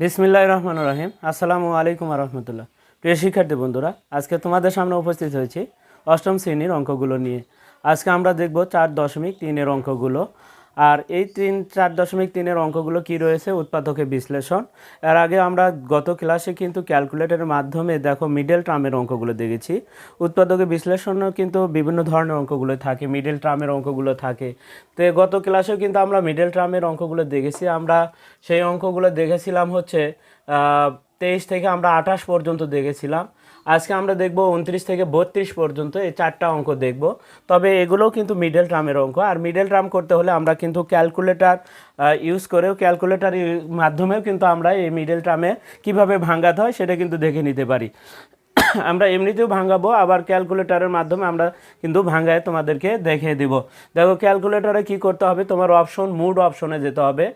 বিসমিল্লাহ রহমান রহিম। আসসালামু আলাইকুম রহমতুল্লাহ। প্রিয় শিক্ষার্থী বন্ধুরা, আজকে তোমাদের সামনে উপস্থিত হয়েছি অষ্টম শ্রেণির অঙ্কগুলো নিয়ে। আজকে আমরা দেখব চার দশমিক তিনের অঙ্কগুলো। আর এই তিন, চার দশমিক তিনের অঙ্কগুলো কি রয়েছে? উৎপাদকের বিশ্লেষণ। এর আগে আমরা গত ক্লাসে কিন্তু ক্যালকুলেটরের মাধ্যমে দেখো মিডল টার্মের অঙ্কগুলো দেখেছি। উৎপাদকের বিশ্লেষণেও কিন্তু বিভিন্ন ধরনের অঙ্কগুলো থাকে মিডল টার্মের অঙ্কগুলো থাকে। তো গত ক্লাসেও কিন্তু আমরা মিডল টার্মের অঙ্কগুলো দেখেছি। আমরা সেই অঙ্কগুলো দেখেছিলাম হচ্ছে তেইশ থেকে আমরা আঠাশ পর্যন্ত দেখেছিলাম। আজকে আমরা দেখব উনত্রিশ থেকে বত্রিশ পর্যন্ত এই চারটা অঙ্ক দেখব। তবে এগুলোও কিন্তু মিডল টার্মের অঙ্ক। আর মিডল টার্ম করতে হলে আমরা কিন্তু ক্যালকুলেটার ইউজ করেও ক্যালকুলেটার মাধ্যমেও কিন্তু আমরা এই মিডল টার্মে কীভাবে ভাঙাতে হয় সেটা কিন্তু দেখে নিতে পারি। আমরা এমনিতেও ভাঙাবো আবার ক্যালকুলেটারের মাধ্যমে আমরা কিন্তু ভাঙায় তোমাদেরকে দেখিয়ে দিব। দেখো ক্যালকুলেটারে কি করতে হবে? তোমার অপশন মুড অপশনে যেতে হবে।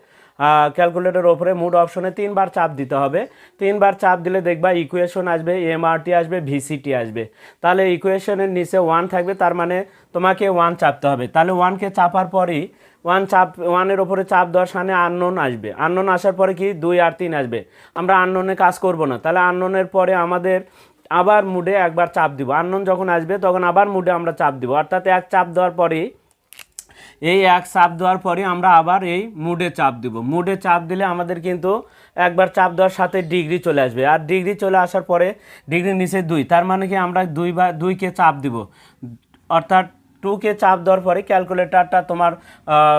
ক্যালকুলেটর ওপরে মুড অপশনে তিনবার চাপ দিতে হবে। তিনবার চাপ দিলে দেখবা ইকুয়েশন আসবে এমআরটি আসবে ভিসিটি আসবে। তাহলে ইকুয়েশনের নিচে ওয়ান থাকবে, তার মানে তোমাকে ওয়ান চাপতে হবে। তাহলে ওয়ানকে চাপার পরেই ওয়ান চাপ ওয়ানের ওপরে চাপ দেওয়ার সামনে আননোন আসবে। আননোন আসার পরে কি? দুই আর তিন আসবে। আমরা আননোনে কাজ করব না। তাহলে আননোনের পরে আমাদের আবার মুডে একবার চাপ দিব। আননোন যখন আসবে, তখন আবার মুডে আমরা চাপ দিব। অর্থাৎ এক চাপ দেওয়ার পরেই এই এক চাপ দেওয়ার পরে আমরা আবার এই মুডে চাপ দিব। মুডে চাপ দিলে আমাদের কিন্তু একবার চাপ দেওয়ার সাথে ডিগ্রি চলে আসবে। আর ডিগ্রি চলে আসার পরে ডিগ্রি নিচে দুই, তার মানে কি আমরা দুই বা দুইকে চাপ দিব। অর্থাৎ টুকে চাপ দেওয়ার পরে ক্যালকুলেটারটা তোমার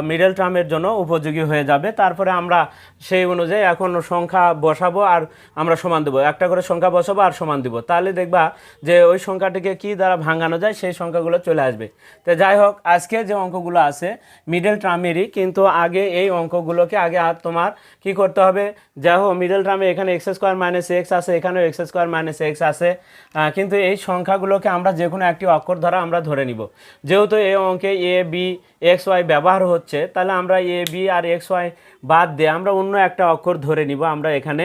মিডল টার্মের জন্য উপযোগী হয়ে যাবে। তারপরে আমরা সেই অনুযায়ী এখন সংখ্যা বসাবো আর আমরা সমান দেবো। একটা করে সংখ্যা বসাবো আর সমান দেবো। তাহলে দেখবা যে ওই সংখ্যাটিকে কি দ্বারা ভাঙানো যায় সেই সংখ্যাগুলো চলে আসবে। তো যাই হোক আজকে যে অঙ্কগুলো আছে মিডল টার্মেরই কিন্তু আগে এই অঙ্কগুলোকে আগে আর তোমার কি করতে হবে? যাই হোক মিডল টার্মে এখানে এক্স স্কোয়ার মাইনাস এক্স আছে এখানেও এক্স স্কোয়ার মাইনাস এক্স আহ, কিন্তু এই সংখ্যাগুলোকে আমরা যে কোনো একটি অক্ষর দ্বারা আমরা ধরে নিব। যেহেতু এই অঙ্কে এ বি এক্স ওয়াই ব্যবহার হচ্ছে তাহলে আমরা এ বি আর এক্স ওয়াই বাদ দিয়ে আমরা অন্য একটা অক্ষর ধরে নিব আমরা এখানে।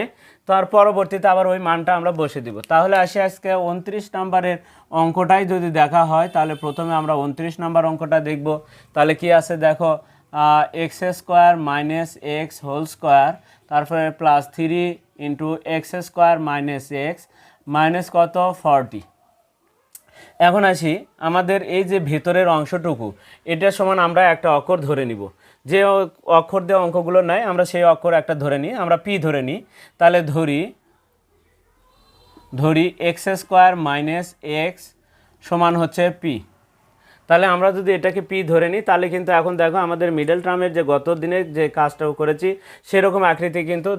তার পরবর্তীতে আবার ওই মানটা আমরা বসে দিব। তাহলে আসি আজকে উনত্রিশ নাম্বারের অঙ্কটাই যদি দেখা হয়, তাহলে প্রথমে আমরা উনত্রিশ নাম্বার অঙ্কটা দেখব। তাহলে কি আছে দেখো x square minus x whole square তারপরে plus three into x square minus x minus কত? ফর্টি এখন আসি, আমাদের এই যে ভেতরের অংশটুকু এটার সমান আমরা একটা অক্ষর ধরে নিব। যে অক্ষর দিয়ে অঙ্কগুলো নাই, আমরা সেই অক্ষর একটা ধরে নিই, আমরা পি ধরে নিই। তাহলে ধরি ধরি এক্স স্কোয়ার মাইনাস এক্স সমান হচ্ছে পি তাহলে আমরা যদি এটাকে পি ধরে নিই, তাহলে কিন্তু এখন দেখো আমাদের মিডল টার্মের যে গত দিনের যে কাজটাও করেছি, সেরকম আকৃতি কিন্তু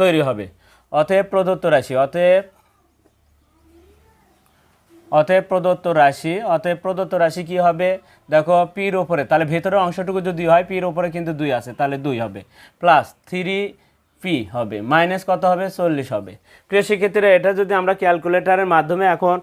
তৈরি হবে। অতএব প্রদত্ত রাশি, অতএব অতএব প্রদত্ত রাশি, অতএব প্রদত্ত রাশি কি হবে? দেখো পির ওপরে তাহলে ভেতরের অংশটুকু যদি হয় পির ওপরে কিন্তু দুই আছে, তাহলে দুই হবে। প্লাস থ্রি পি হবে মাইনাস কত হবে? চল্লিশ হবে। প্রিয় শিক্ষার্থীরা এটা যদি আমরা ক্যালকুলেটারের মাধ্যমে এখন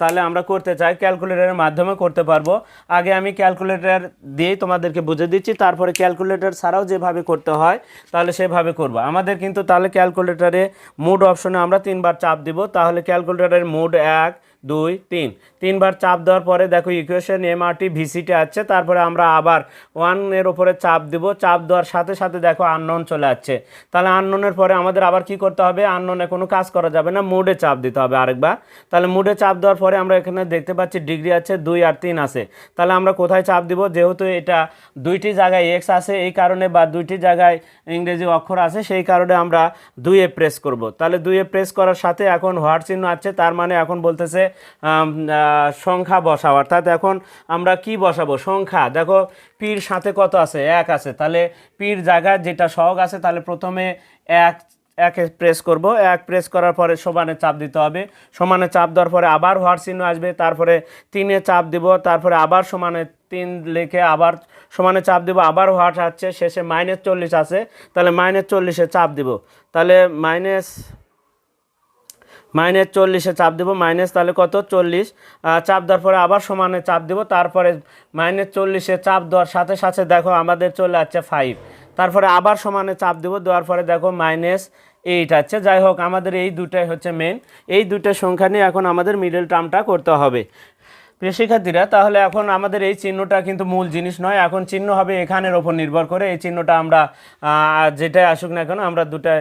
তাহলে আমরা করতে চাই ক্যালকুলেটারের মাধ্যমে করতে পারব। আগে আমি ক্যালকুলেটার দিয়েই তোমাদেরকে বুঝে দিচ্ছি, তারপরে ক্যালকুলেটার ছাড়াও যেভাবে করতে হয়, তাহলে সেভাবে করব। আমাদের কিন্তু তাহলে ক্যালকুলেটারে মোড অপশনে আমরা তিনবার চাপ দিব, তাহলে ক্যালকুলেটারের মোড এক দুই, তিন। তিনবার চাপ দেওয়ার পরে দেখো ইকুয়েশন এমআরটি ভিসিটি আছে তারপরে আমরা আবার ওয়ানের ওপরে চাপ দিব। চাপ দেওয়ার সাথে সাথে দেখো আননোন চলে যাচ্ছে তাহলে আননোনের পরে আমাদের আবার কি করতে হবে? আননোনে কোনো কাজ করা যাবে না মুডে চাপ দিতে হবে আরেকবার। তাহলে মুডে চাপ দেওয়ার পরে আমরা এখানে দেখতে পাচ্ছি ডিগ্রি আছে, দুই আর তিন আছে। তাহলে আমরা কোথায় চাপ দিব? যেহেতু এটা দুইটি জায়গায় এক্স আছে, এই কারণে বা দুইটি জায়গায় ইংরেজি অক্ষর আছে, সেই কারণে আমরা দুইয়ে প্রেস করব। তাহলে দুইয়ে প্রেস করার সাথে এখন হোয়াট চিহ্ন আছে তার মানে এখন বলতেছে সংখ্যা বসাও। অর্থাৎ এখন আমরা কি বসাবো? সংখ্যা। দেখো, পির সাথে কত আছে? এক আছে। তাহলে পির জায়গায় যেটা সহগ আছে, তাহলে প্রথমে এক, একে প্রেস করব। এক প্রেস করার পরে সমানে চাপ দিতে হবে। সমানে চাপ দেওয়ার পরে আবার হোয়ার চিহ্ন আসবে। তারপরে তিনে চাপ দিব। তারপরে আবার সমানে তিন লিখে আবার সমানে চাপ দিব। আবার হোয়াট আসছে। শেষে মাইনাস চল্লিশ আছে। তাহলে মাইনাস চল্লিশে চাপ দিব। তাহলে মাইনাস মাইনাস চল্লিশে চাপ দেবো, মাইনাস তাহলে কত? চল্লিশ। চাপ দেওয়ার পরে আবার সমানে চাপ দেবো, তারপরে মাইনাস চল্লিশে চাপ দেওয়ার সাথে সাথে দেখো আমাদের চলে আসছে ফাইভ তারপরে আবার সমানে চাপ দেবো, দেওয়ার পরে দেখো মাইনাস এইট আছে যাই হোক, আমাদের এই দুটাই হচ্ছে মেন এই দুটো সংখ্যা নিয়ে এখন আমাদের মিডল টার্মটা করতে হবে। প্রিয় শিক্ষার্থীরা, তাহলে এখন আমাদের এই চিহ্নটা কিন্তু মূল জিনিস নয়। এখন চিহ্ন হবে এখানের ওপর নির্ভর করে। এই চিহ্নটা আমরা যেটাই আসুক না কেন, আমরা দুটা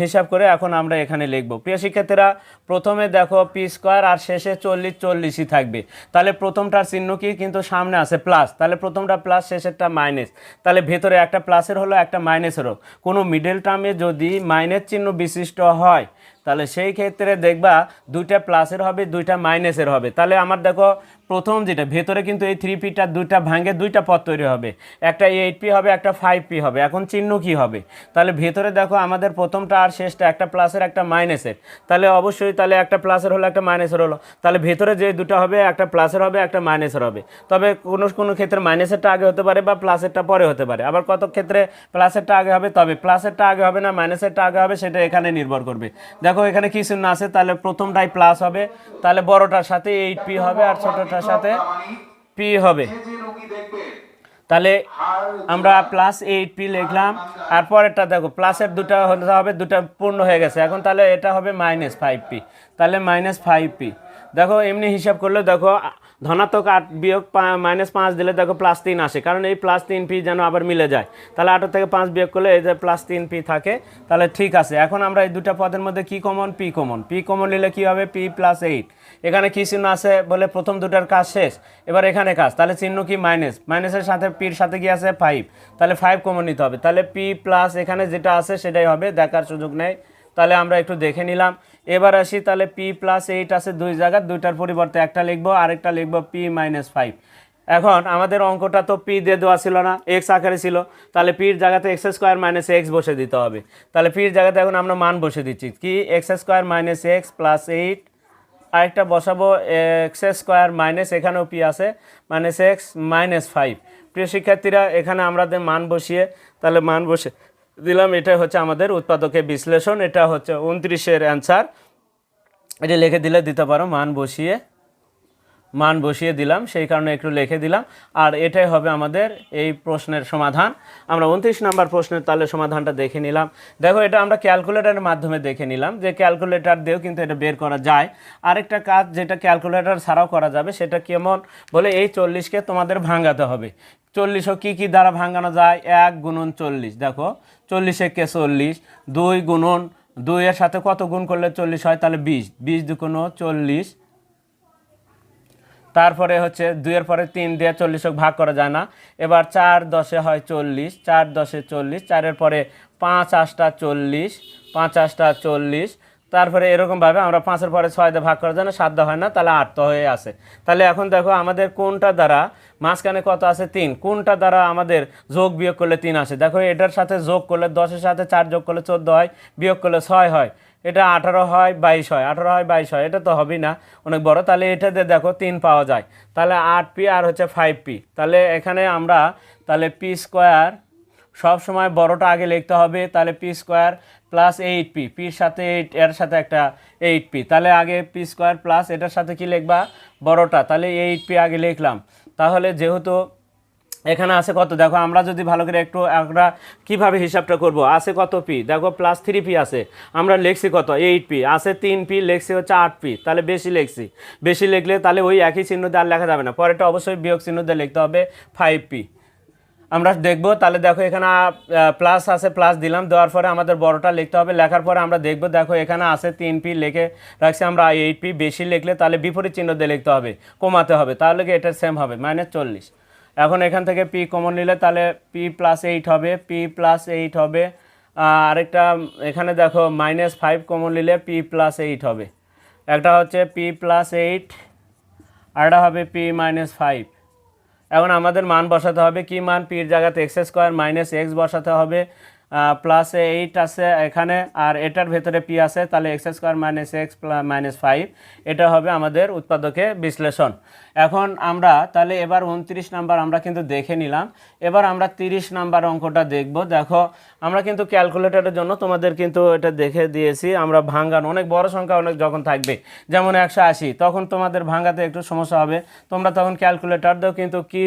হিসাব করে এখন আমরা এখানে লিখব। প্রিয় শিক্ষার্থীরা, প্রথমে দেখো পি স্কোয়ার আর শেষে চল্লিশ চল্লিশই থাকবে। তাহলে প্রথমটার চিহ্ন কি? কিন্তু সামনে আছে প্লাস। তাহলে প্রথমটা প্লাস, শেষেরটা মাইনাস। তাহলে ভেতরে একটা প্লাসের হলো, একটা মাইনাসেরও। কোনো মিডল টার্মে যদি মাইনাস চিহ্ন বিশিষ্ট হয় তাহলে সেই ক্ষেত্রে দেখবা দুইটা প্লাসের হবে দুইটা মাইনাসের হবে। তাহলে আমার দেখো প্রথম যেটা, ভেতরে কিন্তু এই থ্রি পিটা দুইটা ভাঙে দুইটা পথ তৈরি হবে। একটা এইট পি হবে, একটা ফাইভ পি হবে। এখন চিহ্ন কি হবে? তাহলে ভেতরে দেখো আমাদের প্রথমটা আর শেষটা একটা প্লাসের একটা মাইনাসের তাহলে অবশ্যই তাহলে একটা প্লাসের হলো, একটা মাইনাসের হলো। তাহলে ভেতরে যে দুটো হবে, একটা প্লাসের হবে, একটা মাইনাসের হবে। তবে কোনো কোনো ক্ষেত্রে মাইনাসেরটা আগে হতে পারে বা প্লাসেরটা পরে হতে পারে। আবার কত ক্ষেত্রে প্লাসেরটা আগে হবে, তবে প্লাসেরটা আগে হবে না মাইনাসেরটা আগে হবে, সেটা এখানে নির্ভর করবে। দেখো এখানে কি চিহ্ন আছে? তাহলে প্রথমটাই প্লাস হবে। তাহলে বড়টার সাথে এইট পি হবে আর ছোটটার সাথে পি হবে। তাহলে আমরা প্লাস এইট পি লিখলাম আর পরেরটা দেখো প্লাসের দুটা হতে হবে দুটা পূর্ণ হয়ে গেছে। এখন তাহলে এটা হবে মাইনাস ফাইভ পি তাহলে মাইনাস ফাইভ পি দেখো এমনি হিসাব করলে দেখো ধনাত্মক আট বিয়োগ মাইনাস পাঁচ দিলে দেখো প্লাস তিন আসে। কারণ এই প্লাস তিন পি যেন আবার মিলে যায়। তাহলে আটের থেকে পাঁচ বিয়োগ করলে এই যে প্লাস তিন পি থাকে, তাহলে ঠিক আছে। এখন আমরা এই দুটা পদের মধ্যে কি common p common p common নিলে কী হবে? পি প্লাস এইট এখানে কী চিহ্ন আছে বলে প্রথম দুটার কাজ শেষ। এবার এখানে কাজ। তাহলে চিহ্ন কি? মাইনাস মাইনাসের সাথে পির সাথে কি আছে? ফাইভ তাহলে ফাইভ কমন নিতে হবে। তাহলে পি প্লাস এখানে যেটা আছে সেটাই হবে। দেখার সুযোগ নেই। তাহলে আমরা একটু দেখে নিলাম। এবার আসি তাহলে পি প্লাস এইট আছে দুই জায়গায়, দুইটার পরিবর্তে একটা লিখব, আরেকটা লিখব পি মাইনাস ফাইভ এখন আমাদের অঙ্কটা তো পি দিয়ে দেওয়া ছিল না এক্স আকারে ছিল। তাহলে পির জায়গাতে এক্স স্কোয়ার মাইনাস এক্স বসে দিতে হবে। তাহলে পির জায়গাতে এখন আমরা মান বসে দিচ্ছি। কি? X square minus x plus eight আরেকটা বসাবো এক্স স্কোয়ার মাইনাস এখানেও পি আছে মাইনাস এক্স মাইনাস ফাইভ প্রিয় শিক্ষার্থীরা, এখানে আমাদের মান বসিয়ে, তাহলে মান বসে দিলাম, এটা হচ্ছে আমাদের উৎপাদকের বিশ্লেষণ, এটা হচ্ছে উনত্রিশের অ্যান্সার এটা লিখে দিলে দিতে পারো, মান বসিয়ে মান বসিয়ে দিলাম, সেই কারণে একটু লিখে দিলাম। আর এটাই হবে আমাদের এই প্রশ্নের সমাধান। আমরা উনত্রিশ নাম্বার প্রশ্নের তাহলে সমাধানটা দেখে নিলাম। দেখো, এটা আমরা ক্যালকুলেটরের মাধ্যমে দেখে নিলাম, যে ক্যালকুলেটর দিয়েও কিন্তু এটা বের করা যায়। আরেকটা কাজ, যেটা ক্যালকুলেটর ছাড়াও করা যাবে, সেটা কেমন? বলে এই চল্লিশকে তোমাদের ভাঙাতে হবে। চল্লিশও কী কী দ্বারা ভাঙানো যায়? এক গুণন চল্লিশ। দেখো চল্লিশে কে চল্লিশ, দুই গুণন, দুইয়ের সাথে কত গুণ করলে চল্লিশ হয়? তাহলে বিশ। বিশ দুগুণ চল্লিশ। তারপরে হচ্ছে দুইয়ের পরে তিন দিয়ে চল্লিশ ভাগ করা যায় না। এবার চার দশে হয় চল্লিশ, চার দশে চল্লিশ, চারের পরে পাঁচ আটটা চল্লিশ, পাঁচ আটটা চল্লিশ। তারপরে এরকমভাবে আমরা পাঁচের পরে ছয় দিয়ে ভাগ করা যায় না, সাত হয় না, তাহলে আট হয়ে আছে। তাহলে এখন দেখো আমাদের কোনটা দ্বারা মাঝখানে কত আছে? তিন। কোনটা দ্বারা আমাদের যোগ বিয়োগ করলে তিন আসে? দেখো, এটার সাথে যোগ করলে দশের সাথে চার যোগ করলে চোদ্দ হয়, বিয়োগ করলে ছয় হয়। এটা আঠারো হয়, বাইশ হয়। আঠারো হয়, বাইশ হয়। এটা তো হবেই না, অনেক বড়। তাহলে এটা দিয়ে দেখো তিন পাওয়া যায়। তাহলে আট পি আর হচ্ছে ফাইভ পি। তাহলে এখানে আমরা, তাহলে পি স্কোয়ার, সব সময় বড়টা আগে লিখতে হবে। তাহলে p square plus eight p. পির সাথে এইট, এর সাথে একটা এইট পি। তাহলে আগে পি স্কোয়ার প্লাস এটার সাথে কি লিখবা? বড়টা। তাহলে এইট পি আগে লিখলাম। তাহলে যেহেতু এখানে আছে কত? দেখো, আমরা যদি ভালো করে একটু, আমরা কীভাবে হিসাবটা করব? আছে কত পি? দেখো প্লাস থ্রি পি আছে। আমরা লেখছি কত? Eight p. আছে তিন পি, লেখছি হচ্ছে আট পি। তাহলে বেশি লেখছি। বেশি লিখলে তাহলে ওই একই চিহ্ন দিয়ে আর লেখা যাবে না। পরেরটা অবশ্যই বিয়োগ চিহ্ন দিয়ে লিখতে হবে ফাইভ পি। আমরা দেখব, তাহলে দেখো এখানে প্লাস আছে প্লাস দিলাম, দেওয়ার পরে আমাদের বড়টা লিখতে হবে, লেখার পরে আমরা দেখব, দেখো এখানে আছে তিন পি লিখে রাখছি আমরা এইট পি বেশি লিখলে তাহলে বিপরীত চিহ্ন দিয়ে লিখতে হবে, কমাতে হবে, তাহলে কি এটা সেম হবে মাইনাস চল্লিশ। এখন এখান থেকে পি কমন নিলে তাহলে পি প্লাস এইট হবে পি প্লাস এইট হবে আরেকটা, এখানে দেখো মাইনাস ফাইভ কমন নিলে পি প্লাস এইট হবে, একটা হচ্ছে পি প্লাস এইট আরেকটা হবে পি মাইনাস ফাইভ এখন আমাদের মান বসাতে হবে, কি মান? পির জায়গাতে এক্স স্কোয়ার মাইনাস এক্স বসাতে হবে প্লাস এইট আছে এখানে, আর এটার ভেতরে পি আছে, তাহলে x square minus x minus five এটা হবে আমাদের উৎপাদকে বিশ্লেষণ। এখন আমরা তাহলে এবার উনত্রিশ নাম্বার আমরা কিন্তু দেখে নিলাম। এবার আমরা তিরিশ নাম্বার অঙ্কটা দেখব। দেখো, আমরা কিন্তু ক্যালকুলেটরের জন্য তোমাদের কিন্তু এটা দেখে দিয়েছি। আমরা ভাঙ্গান, অনেক বড় সংখ্যা অনেক যখন থাকবে, যেমন একশো আশি, তখন তোমাদের ভাঙ্গাতে একটু সমস্যা হবে। তোমরা তখন ক্যালকুলেটর দিয়েও কিন্তু কি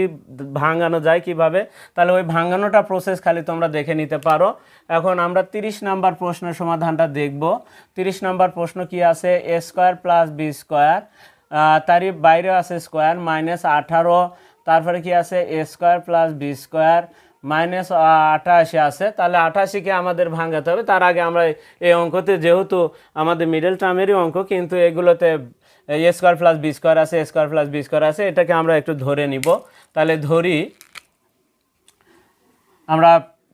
ভাঙানো যায় কীভাবে, তাহলে ওই ভাঙানোটা প্রসেস খালি তোমরা দেখে নিতে পারো। এখন আমরা তিরিশ নাম্বার প্রশ্নের সমাধানটা দেখব। তিরিশ নাম্বার প্রশ্ন কি আছে? A square plus b square তারই বাইরে আছে স্কোয়ার মাইনাস আঠারো, তারপরে কি আছে? A square plus b square minus আঠাশি আছে। তাহলে আঠাশিকে আমাদের ভাঙাতে হবে। তার আগে আমরা এই অঙ্কতে যেহেতু আমাদের মিডল টার্মেরই অঙ্ক, কিন্তু এগুলোতে a square plus b square আছে a square plus b square আছে, এটাকে আমরা একটু ধরে নিব। তাহলে ধরি, আমরা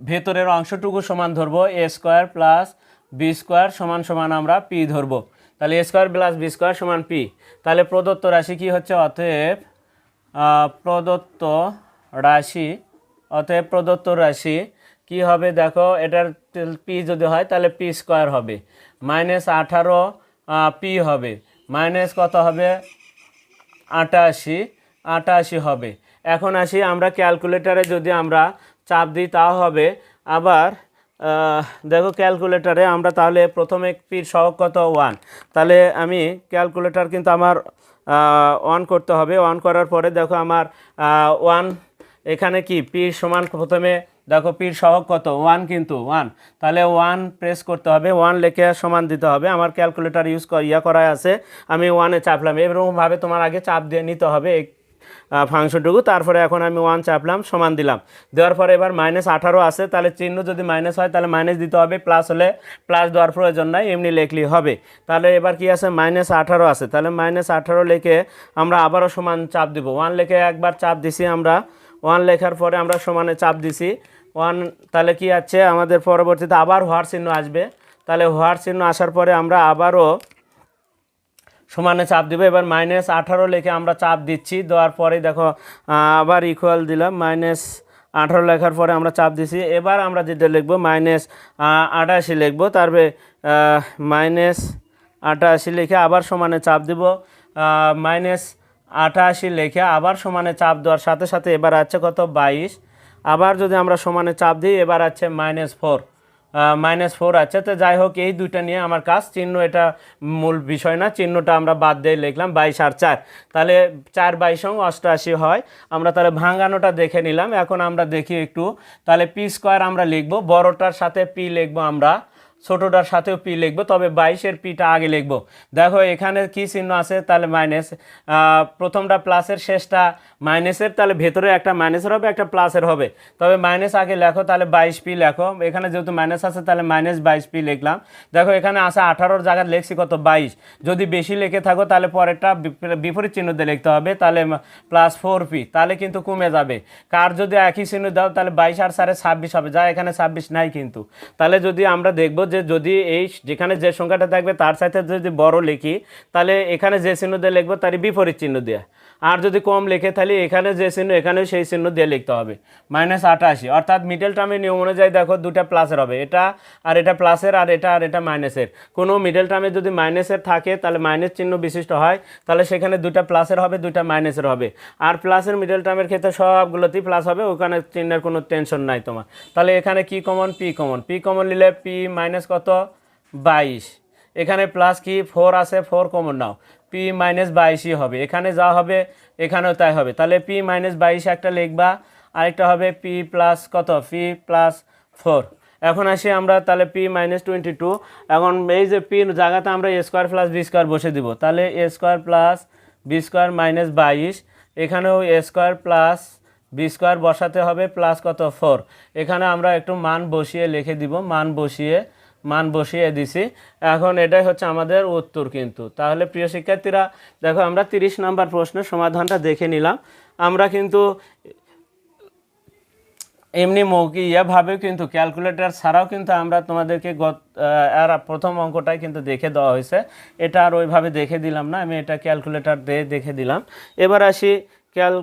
ভেতরের অংশটুকু সমান ধরবো। A square plus b square সমান সমান আমরা পি ধরবো। তাহলে a square plus b square সমান পি তাহলে প্রদত্ত রাশি কি হচ্ছে? অতএব প্রদত্ত রাশি, অতএব প্রদত্ত রাশি কি হবে? দেখো, এটার পি যদি হয়, তাহলে পি স্কোয়ার হবে। মাইনাস আঠারো পি হবে। মাইনাস কত হবে? আটাশি আটাশি হবে। এখন আসি আমরা ক্যালকুলেটারে যদি আমরা চাপ দিই, তাও হবে। আবার দেখো ক্যালকুলেটারে আমরা তাহলে প্রথমে পির সহগ কত? ওয়ান তাহলে আমি ক্যালকুলেটার কিন্তু আমার অন করতে হবে। অন করার পরে দেখো আমার ওয়ান এখানে কি? পির সমান প্রথমে দেখো পির সহগ কত? ওয়ান কিন্তু ওয়ান তাহলে ওয়ান প্রেস করতে হবে। ওয়ান লেখে সমান দিতে হবে। আমার ক্যালকুলেটার ইউজ ইয়া করা আছে। আমি ওয়ানে চাপলাম। এরকমভাবে তোমার আগে চাপ দিয়ে নিতে হবে। ফাংশনটুকু। তারপরে এখন আমি ওয়ান চাপলাম, সমান দিলাম। দেওয়ার পরে এবার মাইনাস আঠারো আছে, তাহলে চিহ্ন যদি মাইনাস হয়, তাহলে মাইনাস দিতে হবে প্লাস হলে প্লাস দেওয়ার প্রয়োজন নাই, এমনি লেখলি হবে। তাহলে এবার কি আছে? মাইনাস আঠারো আছে। তাহলে মাইনাস আঠারো লেখে আমরা আবারও সমান চাপ দিব। ওয়ান লেখে একবার চাপ দিছি আমরা। ওয়ান লেখার পরে আমরা সমানে চাপ দিছি। ওয়ান তাহলে কি আছে? আমাদের পরবর্তীতে আবার হোয়ার চিহ্ন আসবে। তাহলে হোয়ার চিহ্ন আসার পরে আমরা আবারও সমানে চাপ দিব। এবার মাইনাস আঠারো লিখে আমরা চাপ দিচ্ছি। দেওয়ার পরে দেখো আবার ইকুয়াল দিলাম। মাইনাস আঠারো লেখার পরে আমরা চাপ দিছি। এবার আমরা যেটা লিখব মাইনাস আটাশি লিখব। তারপরে মাইনাস আটাশি লিখে আবার সমানে চাপ দিব। মাইনাস আটাশি লিখে আবার সমানে চাপ দেওয়ার সাথে সাথে এবার আছে কত? বাইশ। আবার যদি আমরা সমানে চাপ দিই, এবার আছে মাইনাস ফোর মাইনাস ফোর আছে। তো যাই হোক, এই দুইটা নিয়ে আমার কাজ। চিহ্ন এটা মূল বিষয় না। চিহ্নটা আমরা বাদ দিয়ে লিখলাম বাইশ আর চার। তাহলে চার বাইশং অষ্টআশি হয়। আমরা তাহলে ভাঙানোটা দেখে নিলাম। এখন আমরা দেখি একটু। তাহলে পি স্কোয়ার আমরা লিখব। বড়টার সাথে পি লিখব আমরা। ছোটোটার সাথেও পি লিখব, তবে বাইশের পিটা আগে লিখব। দেখো, এখানে কি চিহ্ন আছে? তাহলে মাইনাস প্রথমটা প্লাসের শেষটা মাইনাসের তাহলে ভেতরে একটা মাইনাসের হবে, একটা প্লাসের হবে। তবে মাইনাস আগে লেখো, তাহলে বাইশ পি লেখো। এখানে যেহেতু মাইনাস আছে, তাহলে মাইনাস বাইশ পি লিখলাম। দেখো, এখানে আছে আঠারোর জায়গায় লেখছি কত? বাইশ। যদি বেশি লিখে থাকো, তাহলে পরেরটা বিপরীত চিহ্ন দিয়ে লিখতে হবে, তাহলে প্লাস ফোর পি। তাহলে কিন্তু কমে যাবে। কার যদি একই চিহ্ন দাও, তাহলে বাইশ আর সাড়ে ছাব্বিশ হবে। যা এখানে ছাব্বিশ নাই কিন্তু। তাহলে যদি আমরা দেখব যে যদি এই যেখানে যে সংখ্যাটা থাকবে তার সাথে যদি বড় লিখি, তাহলে এখানে যে চিহ্ন দিয়ে লিখব, তারই বিপরীত চিহ্ন দেওয়া আর যদি কম লেখে, তাহলে এখানে যে চিহ্ন এখানেও সেই চিহ্ন দিয়ে লিখতে হবে। মাইনাস আটাশি, অর্থাৎ মিডল টার্মের নিয়ম অনুযায়ী দেখো দুটা প্লাসের হবে। এটা আর এটা প্লাসের আর এটা আর এটা মাইনাসের কোনো মিডল টার্মে যদি মাইনাসের থাকে, তাহলে মাইনাস চিহ্ন বিশিষ্ট হয়। তাহলে সেখানে দুটা প্লাসের হবে দুটা মাইনাসের হবে। আর প্লাসের মিডল টার্মের ক্ষেত্রে সবগুলোতেই প্লাস হবে, ওখানে চিহ্নের কোনো টেনশন নাই তোমার। তাহলে এখানে কি common p common p common নিলে পি মাইনাস কত? বাইশ। এখানে প্লাস কি? ফোর আছে ফোর কমন নাও। পি মাইনাস বাইশই হবে। এখানে যা হবে, এখানেও তাই হবে। তাহলে পি মাইনাস বাইশ একটা লিখবা, আরেকটা হবে পি প্লাস কত? পি প্লাস ফোর এখন আসি আমরা, তাহলে পি মাইনাস টোয়েন্টি টু এখন এই যে পি জায়গাতে আমরা a square plus b square বসে দিব। তাহলে a square plus b square minus বাইশ। এখানেও a square plus b square বসাতে হবে প্লাস কত? ফোর এখানে আমরা একটু মান বসিয়ে লিখে দিব, মান বসিয়ে মান বসিয়ে দিছি। এখন এটাই হচ্ছে আমাদের উত্তর কিন্তু। তাহলে প্রিয় শিক্ষার্থীরা, দেখো আমরা তিরিশ নাম্বার প্রশ্নের সমাধানটা দেখে নিলাম। আমরা কিন্তু এমনি মৌকি ইয়েভাবেও কিন্তু ক্যালকুলেটর ছাড়াও কিন্তু আমরা তোমাদেরকে গত আর প্রথম অঙ্কটাই কিন্তু দেখে দেওয়া হয়েছে। এটা আর ওইভাবে দেখে দিলাম না, আমি এটা ক্যালকুলেটর দিয়ে দেখে দিলাম। এবার আসি ক্যাল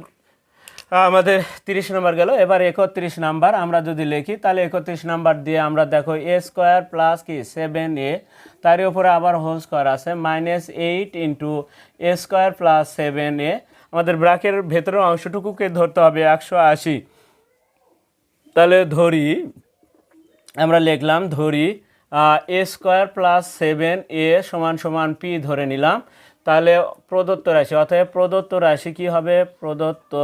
আমাদের তিরিশ নম্বর গেল। এবার একত্রিশ নাম্বার আমরা যদি লিখি, তাহলে একত্রিশ নাম্বার দিয়ে আমরা দেখো এ স্কোয়ার প্লাস কি? সেভেন এ তার উপরে আবার হোল স্কোয়ার আছে minus eight into a square plus seven a আমাদের ব্রাকের ভেতরের অংশটুকুকে ধরতে হবে একশো আশি। তাহলে ধরি, আমরা লিখলাম, ধরি a square plus seven a সমান সমান পি ধরে নিলাম। তাহলে প্রদত্ত রাশি, অতএব প্রদত্ত রাশি কি হবে? প্রদত্ত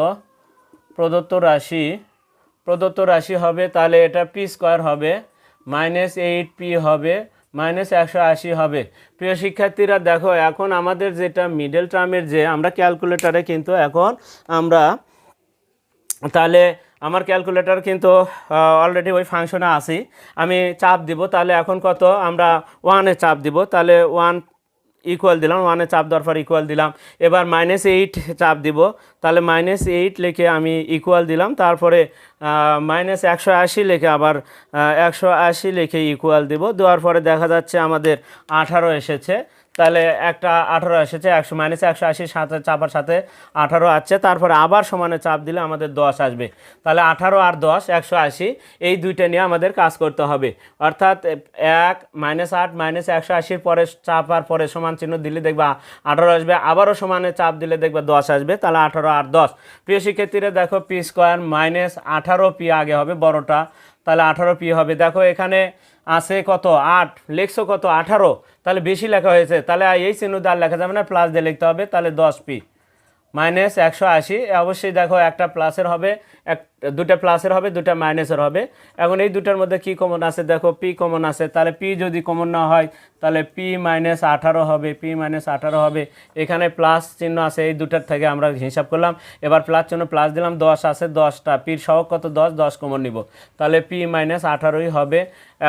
প্রদত্ত রাশি প্রদত্ত রাশি হবে তাহলে এটা পি স্কোয়ার হবে মাইনাস এইট পি হবে মাইনাস একশো আশি হবে। প্রিয় শিক্ষার্থীরা, দেখো এখন আমাদের যেটা মিডল টার্মের যে, আমরা ক্যালকুলেটারে কিন্তু এখন আমরা তাহলে আমার ক্যালকুলেটর কিন্তু অলরেডি ওই ফাংশনে আসি আমি চাপ দিব, তাহলে এখন কত? আমরা ওয়ানে চাপ দিব, তাহলে ওয়ান ইকুয়াল দিলাম ওয়ানে চাপ দেওয়ার পর ইকুয়াল দিলাম। এবার মাইনাস এইট চাপ দিব। তাহলে মাইনাস এইট লিখে আমি ইকুয়াল দিলাম। তারপরে মাইনাস একশো আশি লিখে আবার একশো আশি লিখে ইকুয়াল দিব। দেওয়ার পরে দেখা যাচ্ছে আমাদের আঠারো এসেছে। তাহলে একটা আঠারো এসেছে, একশো মাইনাস একশো আশি, সাথে চাপার সাথে আঠারো আসছে। তারপরে আবার সমানে চাপ দিলে আমাদের দশ আসবে। তাহলে আঠারো আর দশ, একশো আশি, এই দুইটা নিয়ে আমাদের কাজ করতে হবে। অর্থাৎ এক মাইনাস আট মাইনাস একশো আশির পরে চাপার পরে সমান চিহ্ন দিলে দেখবা আঠারো আসবে। আবারও সমানে চাপ দিলে দেখবে দশ আসবে, তাহলে আঠারো আর দশ। প্রিয় শিক্ষার্থীরা, দেখো পি স্কোয়ার মাইনাস আঠারো পি আগে হবে বড়টা। তাহলে আঠারো পি হবে। দেখো এখানে আছে কত? আট। লেখছো কত? আঠারো। তাহলে বেশি লেখা হয়েছে। তাহলে এই চিহ্ন দিয়ে লেখা যাবে না প্লাস দিয়ে লিখতে হবে। তাহলে দশ পি। মাইনাস একশো আশি অবশ্যই দেখো একটা প্লাসের হবে, এক, দুটা প্লাসের হবে, দুটা মাইনাসের হবে। এখন এই দুটার মধ্যে কি কমন আছে? দেখো পি কমন আছে, তাহলে পি যদি কমন না হয়, তাহলে পি মাইনাস আঠারো হবে পি মাইনাস আঠারো হবে। এখানে প্লাস চিহ্ন আছে, এই দুটার থেকে আমরা হিসাব করলাম। এবার প্লাস চিহ্ন প্লাস দিলাম, দশ আছে দশটা। পির সহগ কত? দশ দশ কমন নিব। তাহলে পি মাইনাস আঠারোই হবে।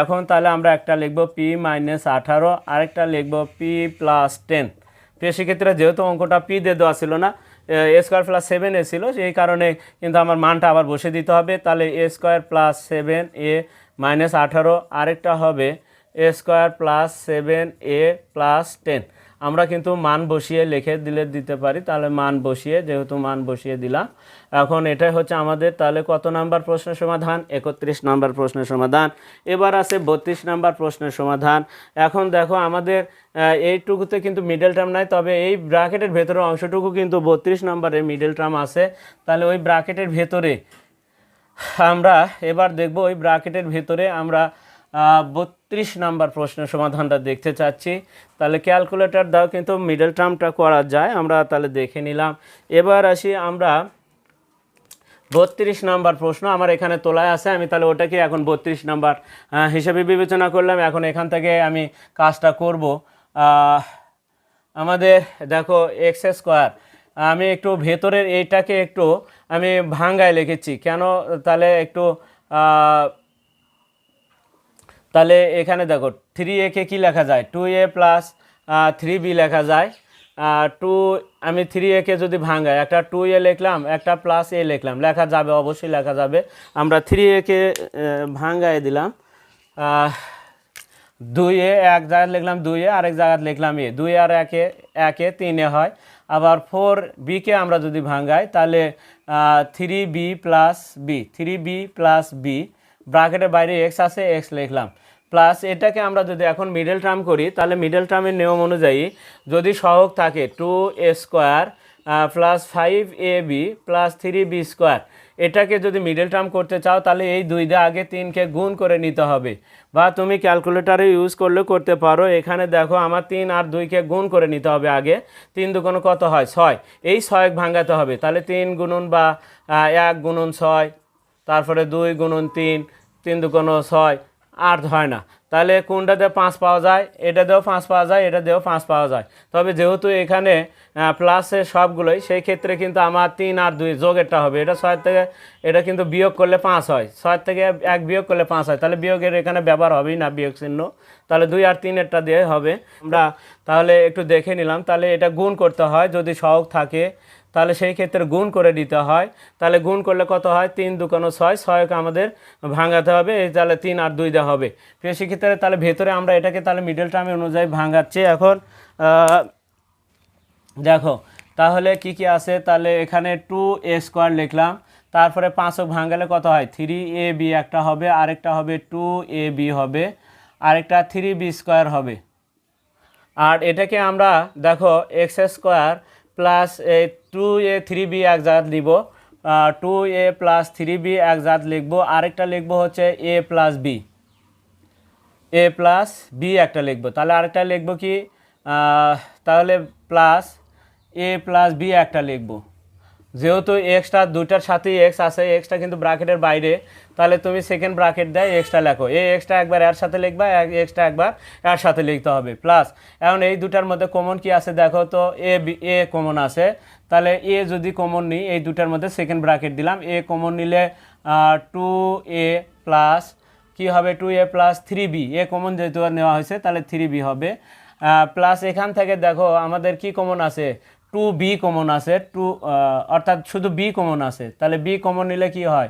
এখন তাহলে আমরা একটা লিখব পি মাইনাস আঠারো, আরেকটা লিখব পি প্লাস টেন প্রিয় শিক্ষার্থীরা যেহেতু অঙ্কটা পি দিয়ে দেওয়া ছিল না a square plus seven a ছিল, সেই কারণে কিন্তু আমার মানটা আবার বসে দিতে হবে। তাহলে a square plus seven a minus আঠারো, আরেকটা হবে a square plus seven a plus ten. আমরা কিন্তু মান বসিয়ে লিখে দিলে দিতে পারি, তাহলে মান বসিয়ে, যেহেতু মান বসিয়ে দিলাম, এখন এটাই হচ্ছে আমাদের, তাহলে কত নাম্বার প্রশ্নের সমাধান? একত্রিশ নাম্বার প্রশ্নের সমাধান। এবার আছে বত্রিশ নাম্বার প্রশ্নের সমাধান। এখন দেখো আমাদের এইটুকুতে কিন্তু মিডল টার্ম নাই, তবে এই ব্র্যাকেটের ভেতরের অংশটুকু কিন্তু বত্রিশ নাম্বারের মিডল টার্ম আছে। তাহলে ওই ব্র্যাকেটের ভেতরে আমরা এবার দেখব, ওই ব্র্যাকেটের ভেতরে আমরা বত্রিশ নাম্বার প্রশ্নের সমাধানটা দেখতে চাচ্ছি। তাহলে ক্যালকুলেটর দাও, কিন্তু মিডল টার্মটা করা যায়, আমরা তাহলে দেখে নিলাম। এবার আসি আমরা বত্রিশ নাম্বার প্রশ্ন, আমার এখানে তোলায় আছে, আমি তাহলে ওটাকে এখন বত্রিশ নাম্বার হিসেবে বিবেচনা করলাম, এখন এখান থেকে আমি কাজটা করব। আমাদের দেখো এক্স স্কোয়ার আমি একটু ভেতরের এইটাকে একটু আমি ভাঙ্গায় লিখেছি, কেন তাহলে একটু তাহলে এখানে দেখো থ্রি একে কী লেখা যায়? Two a plus three b লেখা যায়। টু আমি থ্রি একে যদি ভাঙাই, একটা টু এ লিখলাম, একটা প্লাস এ লিখলাম, লেখা যাবে, অবশ্যই লেখা যাবে। আমরা থ্রি একে ভাঙ্গায় দিলাম। দুই এ এক জায়গায় লিখলাম দুই এ আরেক জায়গায় লিখলাম এ দুই আর একে একে তিনে হয়। আবার ফোর বিকে আমরা যদি ভাঙ্গাই তাহলে three b plus b three b plus b ব্রাকেটের বাইরে এক্স আছে এক্স লিখলাম। প্লাস এটাকে আমরা যদি এখন মিডল টার্ম করি, তাহলে মিডল টার্মের নিয়ম অনুযায়ী যদি সহগ থাকে two a square plus five a b plus three b square এটাকে যদি মিডল টার্ম করতে চাও, তাহলে এই দুই দিয়ে আগে তিনকে গুণ করে নিতে হবে। বা তুমি ক্যালকুলেটারে ইউজ করলে করতে পারো, এখানে দেখো আমার তিন আর দুইকে গুণ করে নিতে হবে আগে। তিন দুগুণ কত হয়? ছয়। এই ছয় ভাঙাতে হবে। তাহলে তিন গুণন বা এক গুণন ছয়, তারপরে দুই গুণন তিন তিন দুগুণ ছয় আট হয় না। তাহলে কোনটা কোনটাতে পাঁচ পাওয়া যায়? এটা দিয়েও পাঁচ পাওয়া যায়, এটা দিয়েও পাঁচ পাওয়া যায়। তবে যেহেতু এখানে প্লাসের সবগুলোই, সেই ক্ষেত্রে কিন্তু আমার তিন আর দুই যোগেরটা হবে। এটা ছয় থেকে, এটা কিন্তু বিয়োগ করলে পাঁচ হয়। ছয় থেকে এক বিয়োগ করলে পাঁচ হয়। তাহলে বিয়োগের এখানে ব্যবহার হবেই না বিয়োগ চিহ্ন। তাহলে দুই আর তিনেরটা দিয়ে হবে। আমরা তাহলে একটু দেখে নিলাম। তাহলে এটা গুণ করতে হয়। যদি সহগ থাকে তাহলে সেই ক্ষেত্রে গুণ করে দিতে হয়। তাহলে গুণ করলে কত হয়? তিন দুকানো ছয়। ছয়কে আমাদের ভাঙাতে হবে। এই তাহলে তিন আর দুই দেওয়া হবে। প্রিয় সেক্ষেত্রে তাহলে ভেতরে আমরা এটাকে তাহলে মিডল টার্মে অনুযায়ী ভাঙাচ্ছি। এখন দেখো, তাহলে কি কি আছে? তাহলে এখানে টু এ স্কোয়ার লিখলাম। তারপরে পাঁচক ভাঙালে কত হয়? থ্রি এ বি একটা হবে, আরেকটা হবে টু এ বি হবে, আরেকটা থ্রি বি স্কোয়ার হবে। আর এটাকে আমরা, দেখো x square plus a two a three b এক জাত লিখব two a plus three b এক জাত লিখব, আরেকটা লিখব হচ্ছে a plus b a plus b একটা লিখব, তাহলে আরেকটা লিখব কি? তাহলে প্লাস এ প্লাস বি একটা লিখব। যেহেতু এক্সটা দুইটার সাথেই এক্স আছে এক্সটা কিন্তু ব্রাকেটের বাইরে, তাহলে তুমি সেকেন্ড ব্র্যাকেট দেয় এক্সটা লেখো। এই এক্সটা একবার এর সাথে লিখবা এক্সটা একবার এর সাথে লিখতে হবে। প্লাস এখন এই দুটার মধ্যে কমন কি আছে দেখো তো এ এ কমন আছে। তাহলে এ যদি কমন নিই, এই দুটার মধ্যে সেকেন্ড ব্র্যাকেট দিলাম। এ কমন নিলে টু এ প্লাস কী হবে two a plus three b a common যেহেতু নেওয়া হয়েছে, তাহলে থ্রি বি হবে। প্লাস এখান থেকে দেখো, আমাদের কি কমন আছে? টু বি কমন আছে, টু অর্থাৎ শুধু বি কমন আছে। তাহলে বি কমন নিলে কি হয়?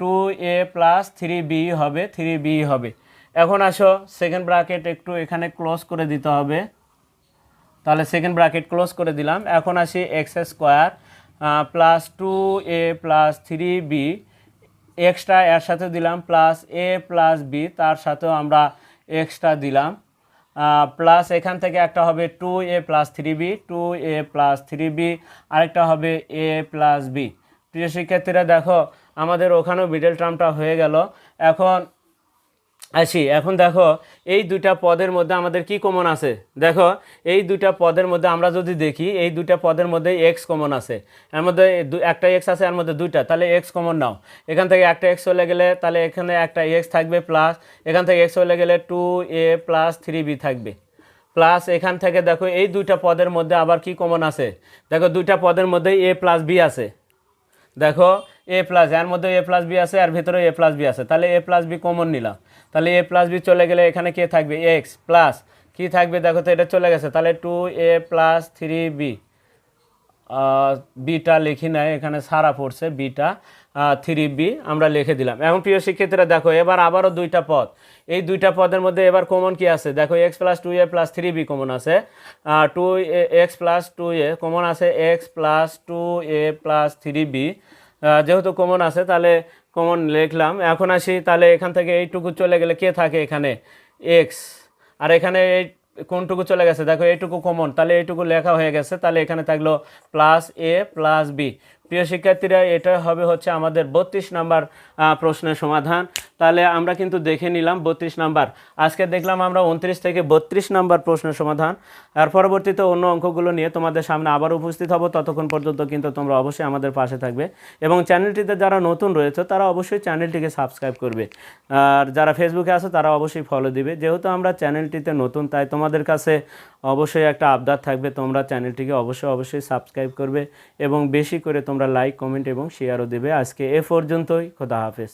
Two a plus three b হবে, থ্রি বি হবে। এখন আসো সেকেন্ড ব্র্যাকেট একটু এখানে ক্লোজ করে দিতে হবে। তাহলে সেকেন্ড ব্র্যাকেট ক্লোজ করে দিলাম। এখন আসি x square plus two a plus three b extra এর সাথে দিলাম প্লাস এ প্লাস বি তার সাথেও আমরা এক্সট্রা দিলাম। প্লাস এখান থেকে একটা হবে two a plus three b two a plus three b আরেকটা হবে এ প্লাস বি প্রিয় শিক্ষার্থীরা, দেখো, আমাদের ওখানেও মিডল টার্মটা হয়ে গেল। এখন আসি, এখন দেখো, এই দুইটা পদের মধ্যে আমাদের কি কমন আছে? দেখো, এই দুইটা পদের মধ্যে আমরা যদি দেখি, এই দুইটা পদের মধ্যে এক্স কমন আছে। এর মধ্যে একটা এক্স আছে, এর মধ্যে দুইটা, তাহলে এক্স কমন নাও। এখান থেকে একটা এক্স চলে গেলে, তাহলে এখানে একটা এক্স থাকবে প্লাস এখান থেকে এক্স চলে গেলে two a plus three b থাকবে। প্লাস এখান থেকে দেখো, এই দুইটা পদের মধ্যে আবার কি কমন আছে? দেখো, দুইটা পদের মধ্যে এ প্লাস বি আছে। দেখো এ প্লাস এর মধ্যে এ প্লাস বি আছে, আর ভিতরে এ প্লাস বি আছে। তাহলে এ প্লাস বি কমন নিলাম। তাহলে এ প্লাস বি চলে গেলে এখানে কে থাকবে? এক্স প্লাস কি থাকবে? দেখো তো, এটা চলে গেছে। তাহলে two a plus three b beta লিখি নাই, এখানে সারা পড়ছে। বিটা থ্রি বি আমরা লিখে দিলাম। এখন প্রিয় শিক্ষার্থীরা, দেখো, এবার আবারও দুইটা পদ। এই দুইটা পদের মধ্যে এবার কমন কি আছে? দেখো x plus two a plus three b common আছে। Two x plus two a common আছে। X plus two a plus three b যেহেতু কমন আছে, তাহলে কমন লিখলাম। এখন আসি, তাহলে এখান থেকে এইটুকু চলে গেলে কে থাকে এখানে? এক্স আর এখানে এই কোনটুকু চলে গেছে? দেখো, এইটুকু কমন তাহলে এইটুকু লেখা হয়ে গেছে। তাহলে এখানে থাকল প্লাস এ প্লাস বি প্রিয় শিক্ষার্থীরা, এটা হবে হচ্ছে আমাদের বত্রিশ নাম্বার প্রশ্নের সমাধান। তাহলে আমরা কিন্তু দেখে নিলাম বত্রিশ নাম্বার। আজকে দেখলাম আমরা উনত্রিশ থেকে বত্রিশ নাম্বার প্রশ্নের সমাধান। আর পরবর্তীতে অন্য অঙ্কগুলো নিয়ে তোমাদের সামনে আবার উপস্থিত হব। ততক্ষণ পর্যন্ত কিন্তু তোমরা অবশ্যই আমাদের পাশে থাকবে। এবং চ্যানেলটিতে যারা নতুন রয়েছে, তারা অবশ্যই চ্যানেলটিকে সাবস্ক্রাইব করবে। আর যারা ফেসবুকে আছে, তারা অবশ্যই ফলো দিবে। যেহেতু আমরা চ্যানেলটিতে নতুন, তাই তোমাদের কাছে অবশ্যই একটা আবদার থাকবে। তোমরা চ্যানেলটিকে অবশ্যই অবশ্যই সাবস্ক্রাইব করবে এবং বেশি করে তোমরা লাইক কমেন্ট এবং শেয়ারও দেবে। আজকে এ পর্যন্তই খোদা হাফেজ।